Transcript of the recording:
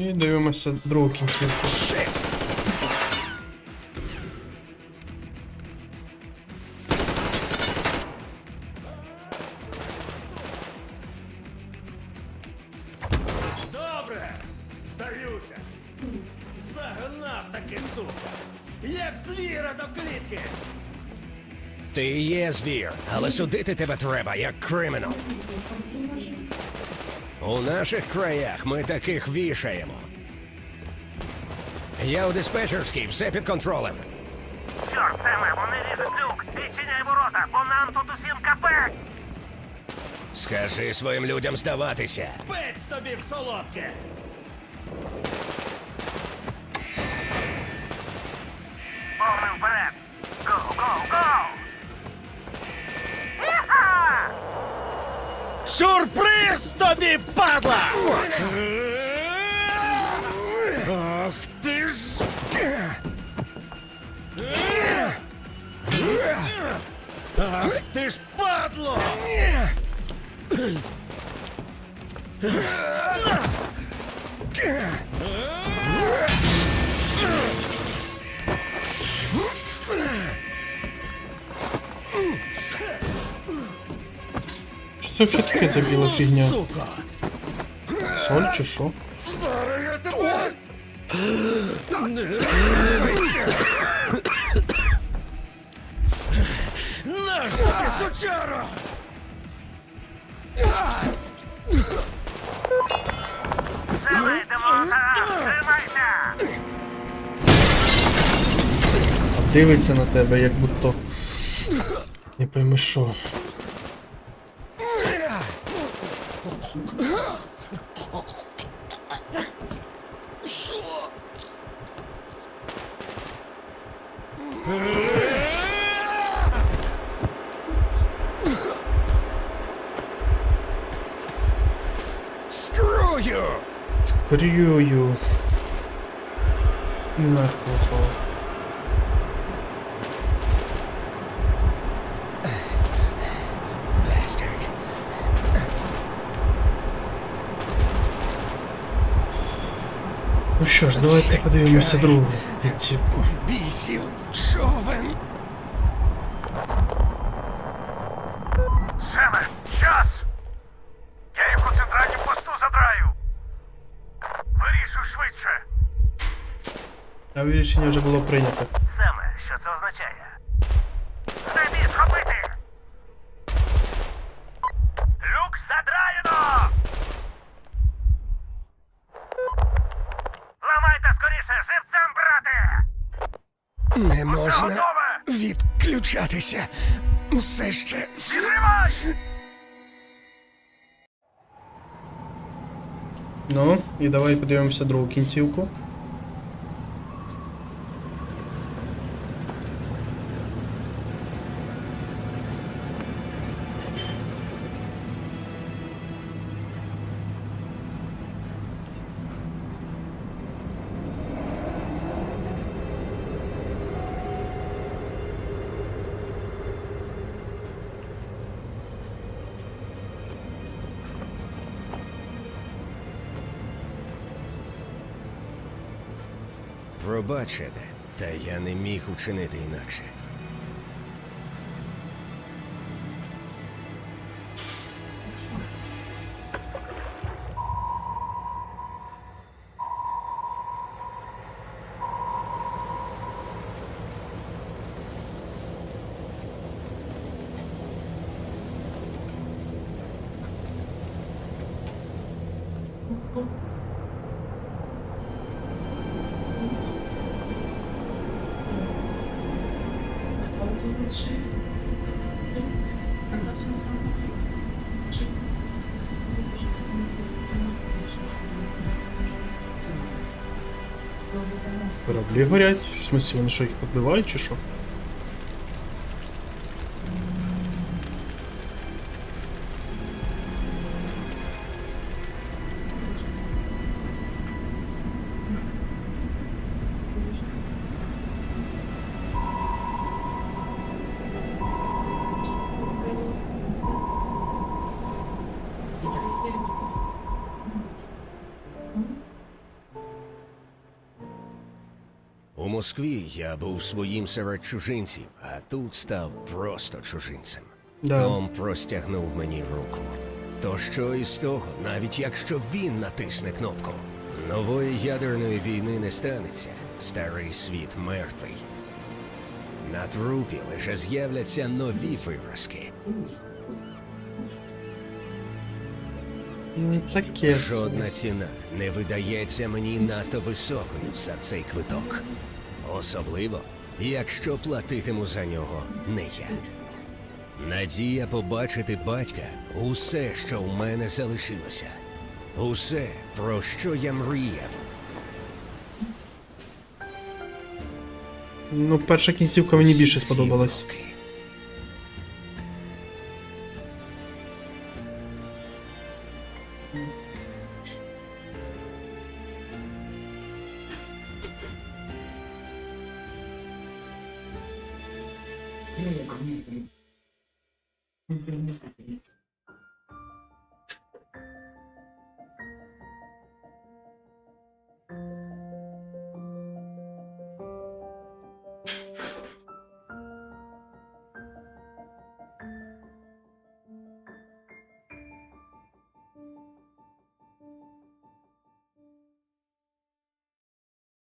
І дивимося другу кінцівку. Добре, здаюся. Загнав таки сука. Як звіра до клітки. Ти є звір, але судити тебе треба як кримінал. У наших краях ми таких вішаємо. Я у диспетчерській, все під контролем. Чорт, Семе, вони лізуть люк! Відчиняй ворота, бо нам тут усім капець! Скажи своїм людям здаватися. Пець тобі в солодке. Повним вперед! Гоу, гоу, гоу! Іха! Сюрприз тобі, падла! Ах ти ж! Ах ти ж падло! Що це взагалі таке за біла фігня? Соль чи що? Наш тобі, сучара! Дивиться на тебе, як будто. Не пойми що. Screw you! Screw you! you're Not cool. Ну що ж, давайте подивимося другу кінцівку. Бісів човен. Семе, час! Я їх у центральному посту задраю! Вирішуй швидше! А рішення вже було прийнято. Не можна готове! відключатися. Все ще. Відривай! Ну, і давай подивимося другу кінцівку. Пробач, та я не міг учинити інакше. Кораблі горять. В смысле, вони що їх підбивають чи що? Москві я був своїм серед чужинців, а тут став просто чужинцем. Да. Том простягнув мені руку. То що із того, навіть якщо він натисне кнопку, нової ядерної війни не станеться. Старий світ мертвий. На трупі лише з'являться нові виразки. Ну, Таке. Жодна ціна не видається мені надто високою за цей квиток. Особливо, якщо платитиму за нього не я. Надія побачити батька усе, що в мене залишилося. Усе, про що я мріяв. Ну, перша кінцівка мені більше сподобалась. นี่